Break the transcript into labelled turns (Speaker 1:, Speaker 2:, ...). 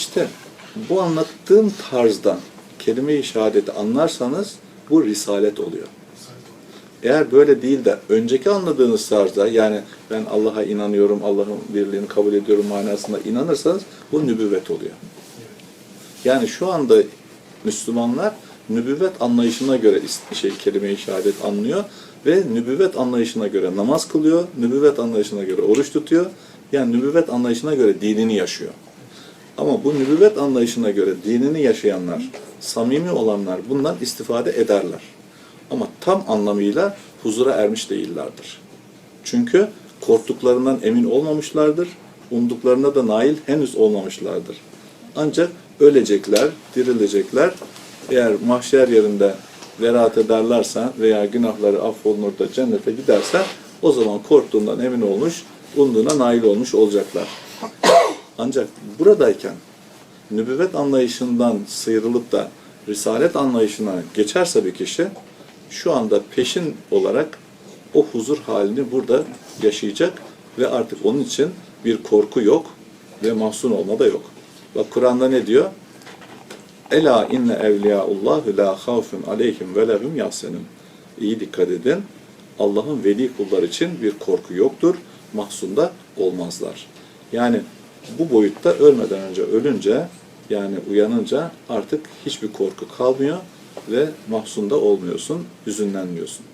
Speaker 1: İşte bu anlattığım tarzdan kelime-i şehadeti anlarsanız bu risalet oluyor. Eğer böyle değil de önceki anladığınız tarzda yani ben Allah'a inanıyorum, Allah'ın birliğini kabul ediyorum manasında inanırsanız bu nübüvvet oluyor. Yani şu anda Müslümanlar nübüvvet anlayışına göre şey kelime-i şehadet anlıyor ve nübüvvet anlayışına göre namaz kılıyor, nübüvvet anlayışına göre oruç tutuyor. Yani nübüvvet anlayışına göre dinini yaşıyor. Ama bu nübüvvet anlayışına göre dinini yaşayanlar, samimi olanlar bundan istifade ederler. Ama tam anlamıyla huzura ermiş değillerdir. Çünkü korktuklarından emin olmamışlardır, umduklarına da nail henüz olmamışlardır. Ancak ölecekler, dirilecekler. Eğer mahşer yerinde verahat ederlerse veya günahları affolunur da cennete giderse o zaman korktuğundan emin olmuş, umduğuna nail olmuş olacaklar. Ancak buradayken nübüvvet anlayışından sıyrılıp da risalet anlayışına geçerse bir kişi şu anda peşin olarak o huzur halini burada yaşayacak ve artık onun için bir korku yok ve mahzun olma da yok. Bak Kur'an'da ne diyor? Ela inne evliyaullahi la havfun aleyhim ve lehum yahsenun. İyi dikkat edin. Allah'ın veli kullar için bir korku yoktur. Mahzunda olmazlar. Yani bu boyutta ölmeden önce ölünce yani uyanınca artık hiçbir korku kalmıyor ve mahzunda olmuyorsun, hüzünlenmiyorsun.